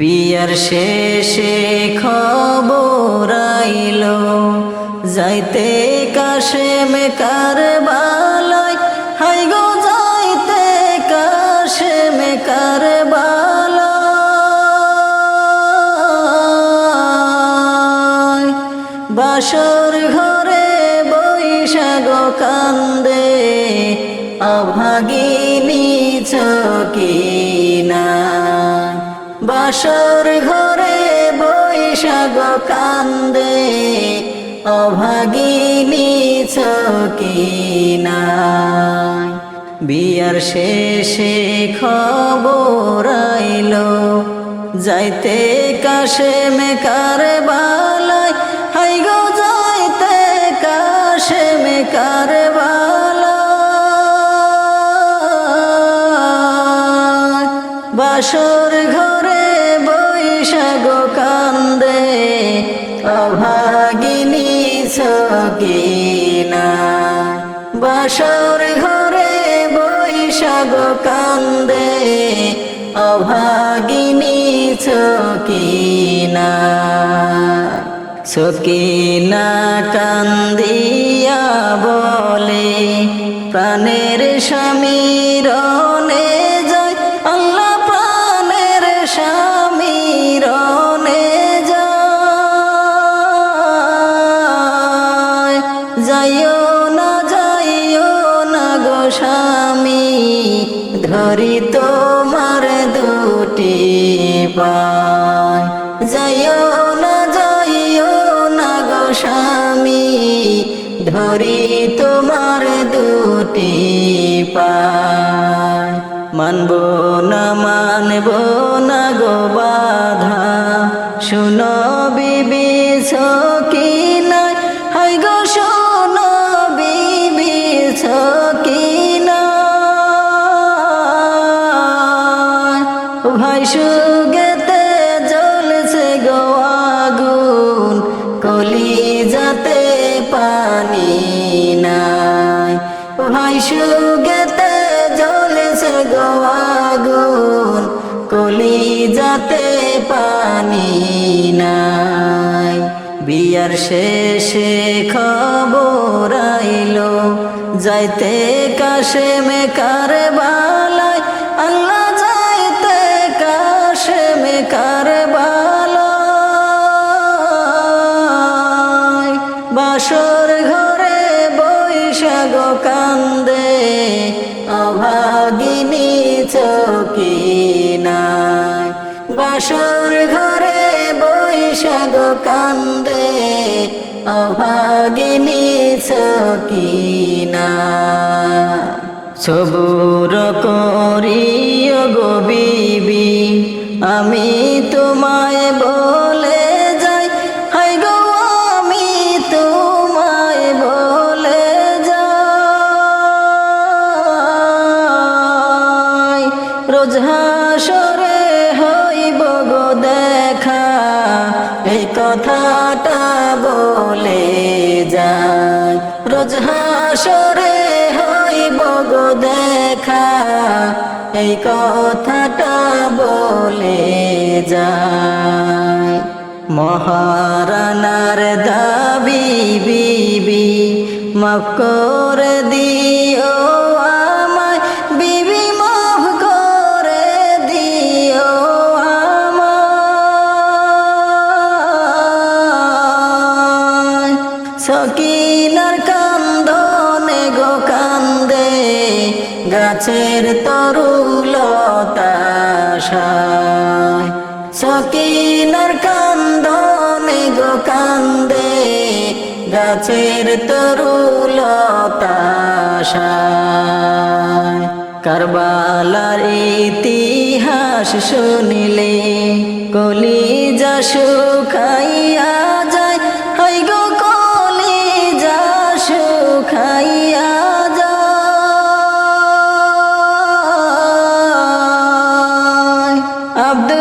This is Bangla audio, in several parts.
বিয়ার শেষে খবর আইল, যাইতে কাশেম কার বালয় হাই গো যাইতে কাশেম কার বালয় বাসর ঘরে বৈশাখ কান্দে, অভাগিনী চকিনা বাসর ঘরে বৈশাখ কান্দে, অভাগিনী চকিনা বিয়ার শেষে খবর আইল, যাইতে কাশেম কার বালায় হাই গো, যাইতে কাশেম কার বালায় বাসর ঘরে অভাগিনী সকিনা বাসর ঘরে বৈশাগ কান্দে অভাগিনী সকিনা সকিনা কান্দিয়া বলে প্রাণের স্বামীর যাইও না যাইও না গো স্বামী। ধরি তোমার দুটি যাইও না যাইও না গো স্বামী। ধরি ভাই সুগেতে জ্বলছে গোয়াগুন কলি যাতে পানি নাই। বিয়ার শেষে খবর আইল, যাইতে কাশে মে বালায় কান্দে অভাগিনী চকিনায় বাসর ঘরে বৈশাখ কান্দে অভাগিনী চকিনা সবুর করিও গো আমি হাসরে হইব গো দেখা, এই কথাটা বলে যায়। মহারানার দাবি বিবি, মাফ করে দিও আমায়। বিবি, মাফ করে দিও আমায়। সকিনার গাছের তরুলতাশায় সকিনার কান্দনে গো কান্দে গাছের তরুলতাশায় কারবালার ইতিহাস শুনিলে কলিজা শুকাইয়া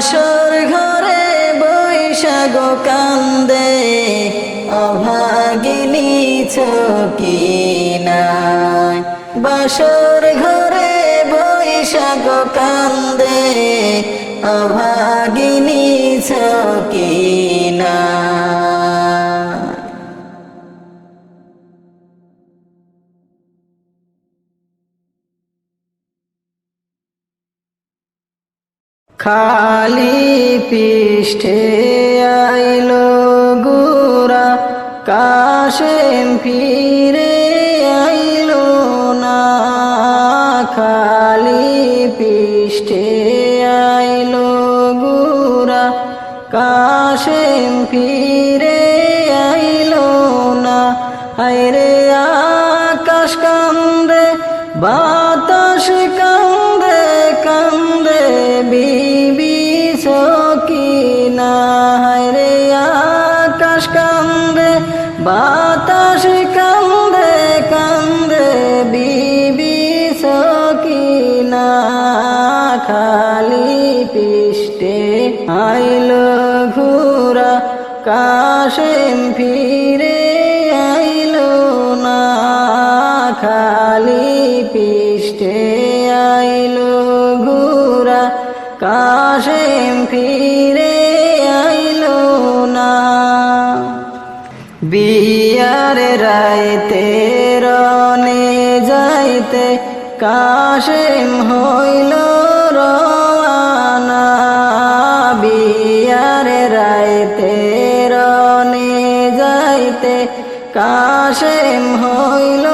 বাসর ঘরে বৈশাখ কান্দে অভাগিনী চকিনায় বাসর ঘরে বৈশাখ কান্দে অভাগিনী চকিনায় খালি পৃষ্ঠে আইল গুরা কাশেম ফিরে আইল না। খালি পৃষ্ঠে আইল গুরা কাশেম ফিরে বাতাস কান্দে কান্দে বিবি সকিনা খালি পিষ্টে আইলো ঘুরা, কাশেম ফিরে আইলো না, খালি পিষ্টে আইলো ঘুরা, কাশেম ফিরে রাইতে রনে যাইতে কাশেম হইল রিয়ারে বিয়ার রাইতে রনে যাইতে কাশেম হইল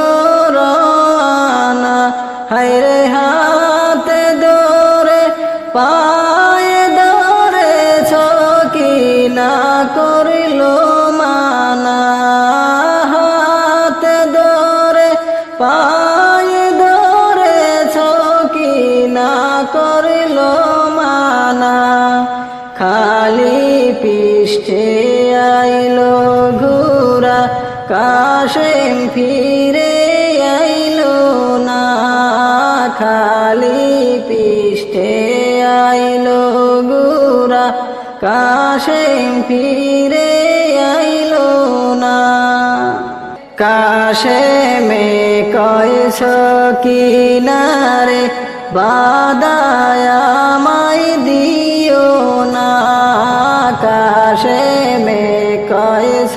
কাশেম ফিরে আইলো না। কাশে মে কয়স কিনারে বাদায়া মাই দিও না। কাশে মে কয়স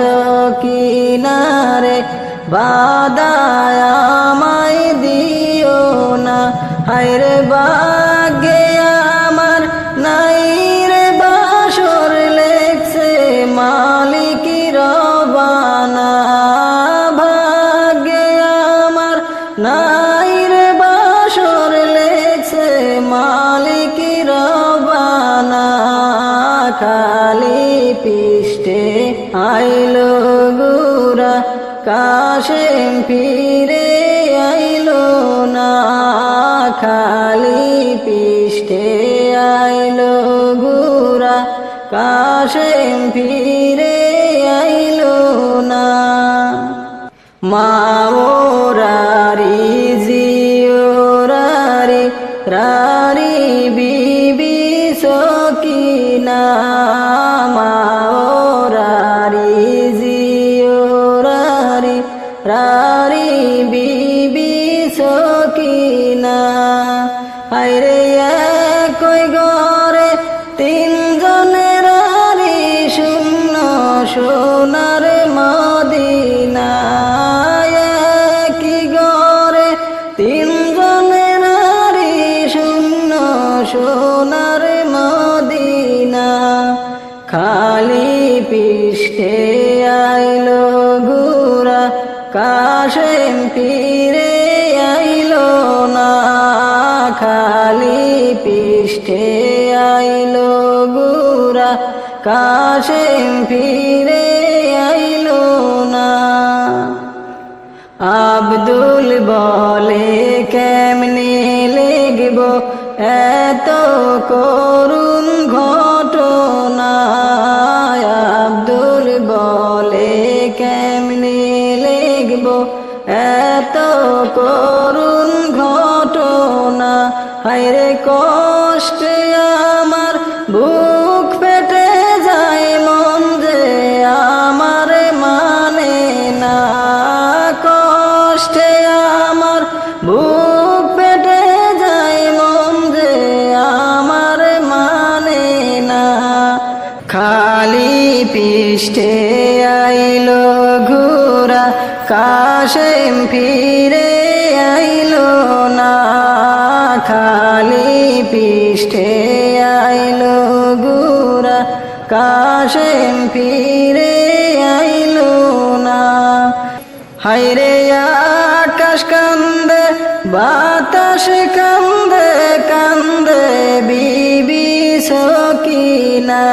কিনারে বাদায়া মাই দিও না। হায়রে বাগে কাশেম ফিরে আইলো না খালি পিষ্টে আইলো গুরা কাশেম ফিরে আইলো না। মাওরারি কাশেম ফিরে আইলো না, খালি পিষ্টে আইলো গুরা কাশেম, ফিরে আইলো না। আব্দুল বলে, কেমনে লিখব এত এত করুণ ঘটনা। হায়রে কষ্টে আমার বুক ফেটে যায়, মন যে আমার মানে না। কষ্টে আমার বুক ফেটে যায়, মন যে আমার মানে না। খালি পৃষ্ঠে আইলো ঘুরা কাশেম ফিরে কাশেম ফিরে আইলো না। হাইরে আকাশ কান্দে, বাতাস কান্দে কান্দে বিবি সকিনা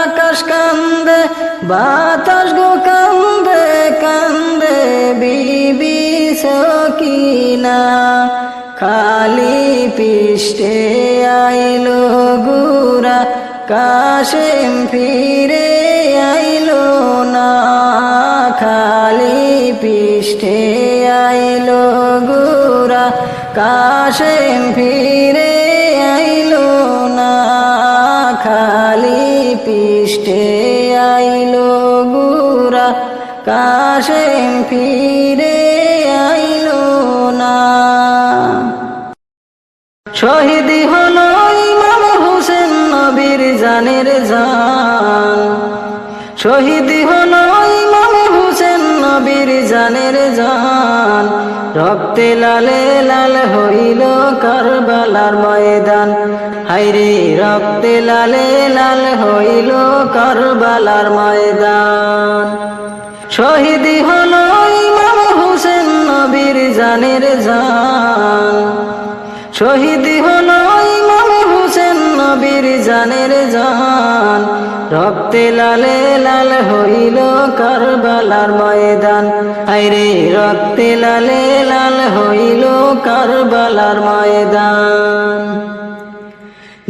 আকাশ কান্দে, বাতাস গো কান্দে কান্দে বিবি সকিনা। খালি পৃষ্ঠে আইলো গুরা কাশেম ফিরে আইলো না, খালি পৃষ্ঠে আইলো গুরা। কাশেম ফিরে আইলো না, খালি পৃষ্ঠে আইলো গুরা। কাশেম ফিরে আইলো না। শহীদ হলো জানের জান। শহীদ হলো ইমাম হোসেন নবীর জানের জান। রক্তে লালে লাল হইল কারবালার ময়দান। হাইরে রক্তে লালে লাল হইল কারবালার ময়দান। শহীদ হলো ইমাম হোসেন নবীর জানের জান। শহীদ হলো নবীর জানের জান রক্তে লালে লাল হইল কারবালার ময়দান। আইরে রক্তে লালে লাল হইল কারবালার ময়দান।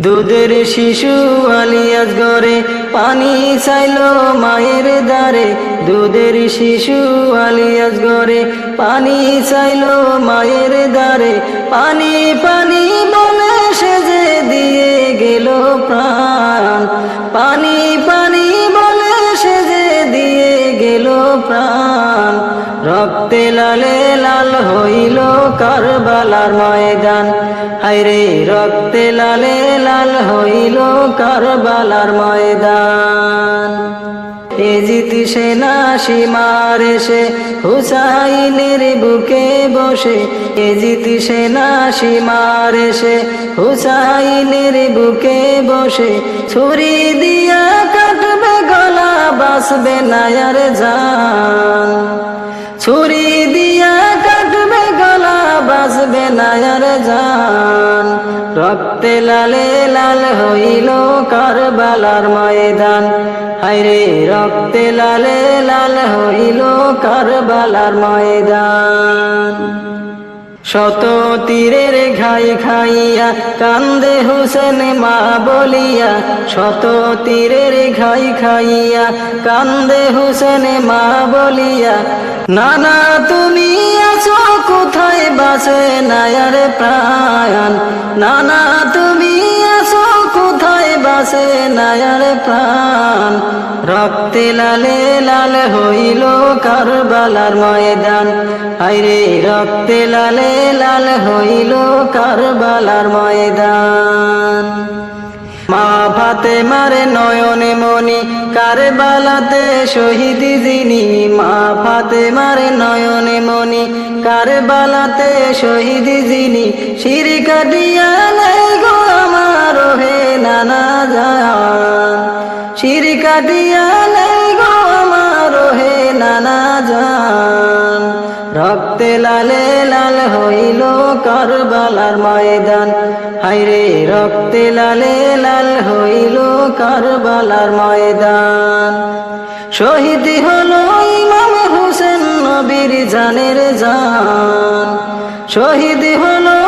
দুধের শিশু আলিয়াজ গরে পানি চাইল মায়ের দ্বারে। দুধের শিশু আলিয়াজ গরে পানি চাইল মায়ের দ্বারে। পানি পানি প্রাণ। পানি পানি বলে সে যে দিয়ে গেল প্রাণ। রক্তে লালে লাল হইল কারবালার ময়দান। হাইরে রক্তে লালে লাল হইল কারবালার ময়দান। এজিত সেনা সীমার এসে হুসাইনের বুকে বসে। এজিত সেনা সীমার এসে হুসাইনের বুকে বসে। ছুরি দিয়া কাটবে গলা বাসবে নায়ার জান। ছুরি দিয়া কাটবে গলা বাসবে নায়ার জান। রক্তে লালে লাল হইল কারবালার ময়দান। হাইরে রক্তে লালে লাল হইল কারবালার ময়দান। শত তীরের ঘাই খাইয়া কান্দে হুসেন মা বলিয়া, শত তীরের ঘাই খাইয়া কান্দে হুসেন মা বলিয়া, নানা তুমি আছো, কোথায় বাসে নায়ার প্রাণ? নানা তুমি বাসে নায়ার প্রাণ। রক্তে লালে লাল হইল কারবালার ময়দান। হাইরে রক্তে লালে লাল হইল কারবালার ময়দান। মা ফাতে মারে নয়নে মনি কারবালাতে শহীদ যিনি। মা ফাতে মারে নয়নে মনি কারবালাতে শহীদ যিনি। শির কাটিয়া নাই গো নানা জান শির কাটিয়া নাই গো আমার হে নানা জান। রক্তে লালে লাল হইল কারবালার ময়দান। হাইরে রক্তে লালে লাল হইল কারবালার ময়দান। শহীদ হলো ইমাম হোসেন নবীর জানের জান। শহীদ হলো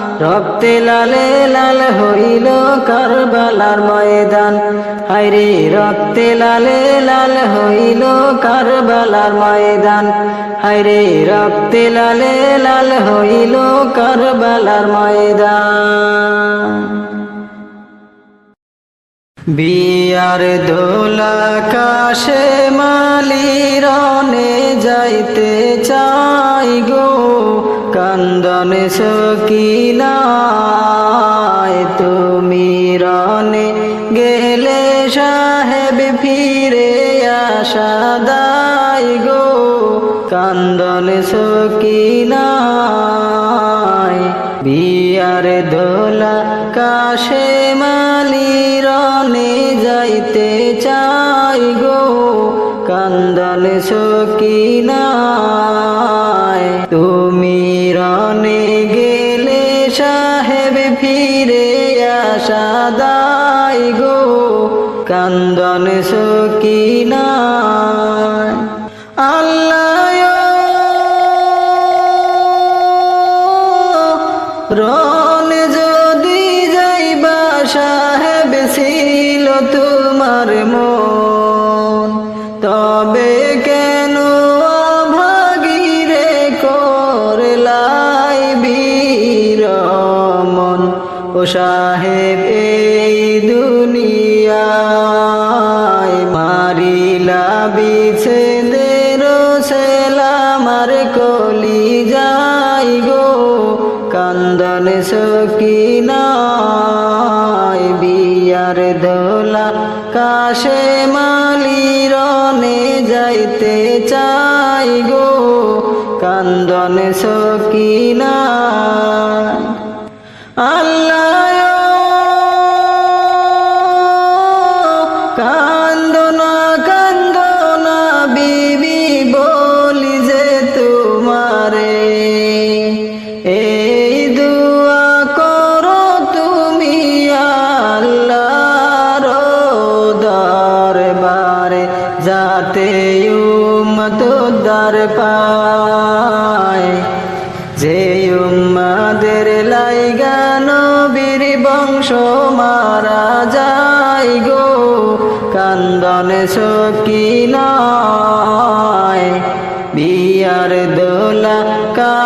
রক্তে লালে লাল হইল কারবালার ময়দান। হাইরে রক্তে লালে লাল হইল কারবালার ময়দান। হাইরে রক্তে লালে লাল হইল কারবালার ময়দান। বিয়ার দোলা কাশে মালিরনে যাইতে চাই গো কান্দন সকিনায় তুমি রনে গেলে সাহেব ফিরে আসা দাই গো। কান্দন সকিনায় বিয়ার দোলা কাশে মালি রনে যাইতে চাই গো। কান্দন সকিনায় কান্দন সকিনায় গো কান্দন সকিনায়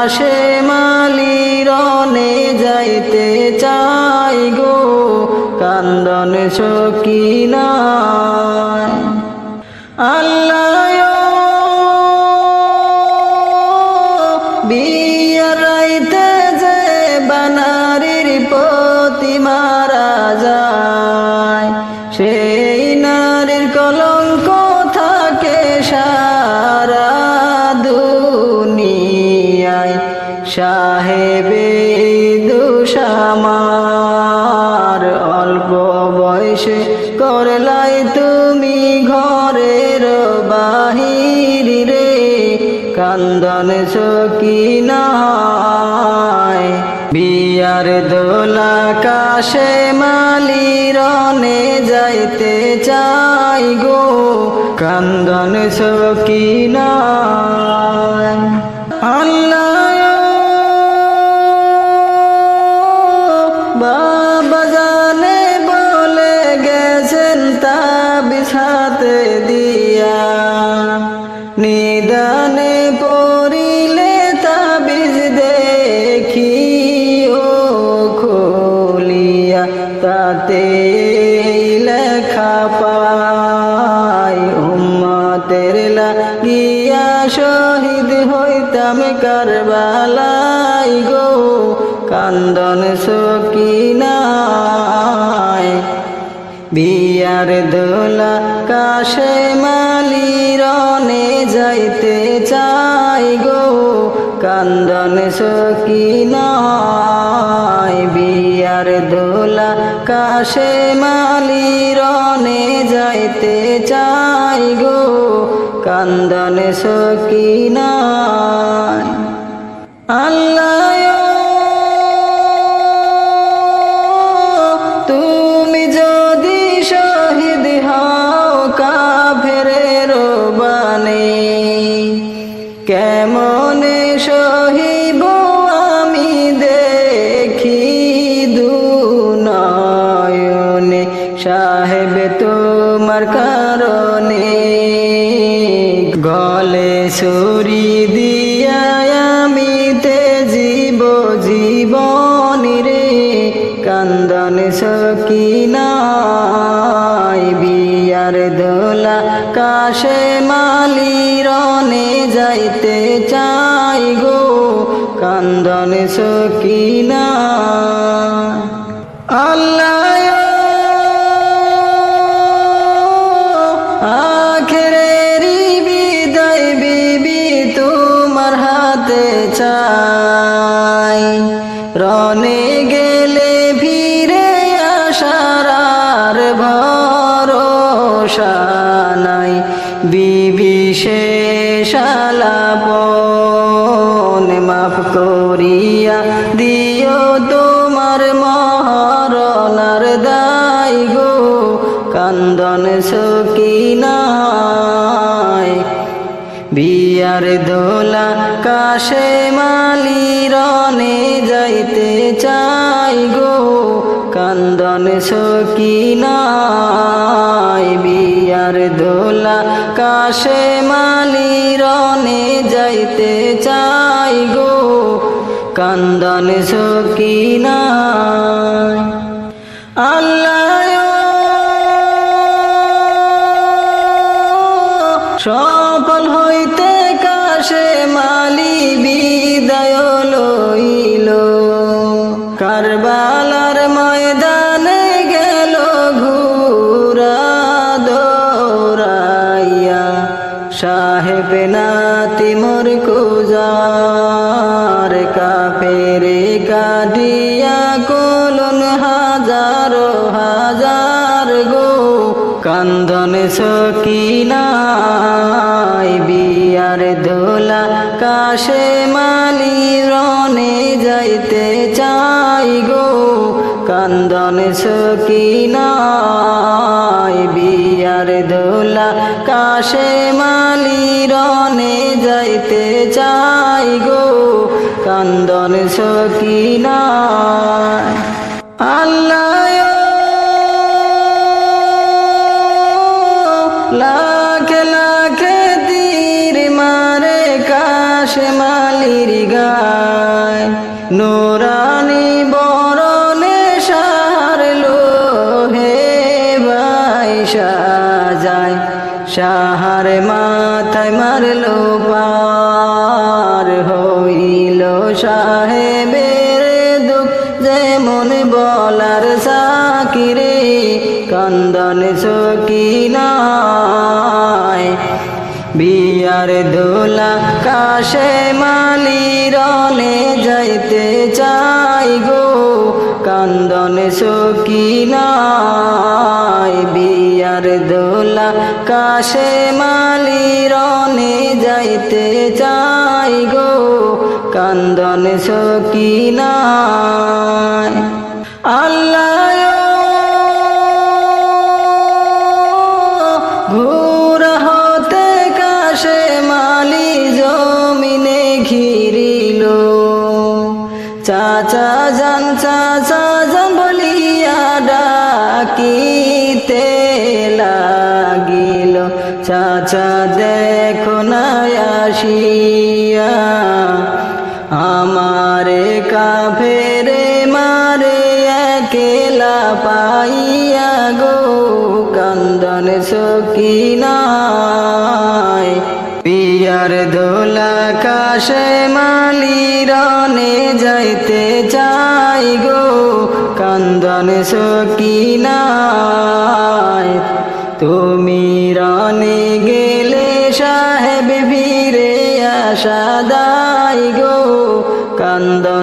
কাশে মালিরনে যাইতে চাই গো কান্দন সকিনায় বিয়ার দোলা কাশে মালিরনে যাইতে চাই গো কান্দন সকিনায় বিয়ার দোলা কাশে মালিরনে যাইতে চাই গো। কান্দন সকিনায় বিয়ার দোলা কাশে মালি রনে যাইতে চাই গো। কান্দন সকিনা আল্লাহ তোমার কারণে গলে সুরি দিয়া আমি জীব জীবন রে কান্দন সকিনাই বিয়ার দোলা কাশে মালি রনে যাইতে চাই গো, কান্দন সকিনা বিবি শেষালাপন মাফ করিয়া দিও তোমার মহরণার দায় গো, কান্দন সকিনায় বিয়ার দোলা কাশে মালি রনে যাইতে চাই গো, কান্দন সকিনায় কান্দন সকিনায় সকিনাই বিয়ার দোলা কাশে মালি রনে যাইতে চাই গো। কান্দন সকিনাই বিয়ার দোলা কাশে মালি রনে যাইতে চাই গো। কান্দন সকিনাই চাই গো কান্দন সকিনায় বিয়ার দোলা কাশে মালি রনে যাইতে চাই গো কান্দন সকিনায় একেলা পাইয়া গো, কান্দন সকিনায়। পিয়ার দোলা কাশে মালি রনে যাইতে চাই গো, কান্দন সকিনায়। তুমি রনে গেলে সাহেব ভিড়ে আশা দাই গো, কান্দন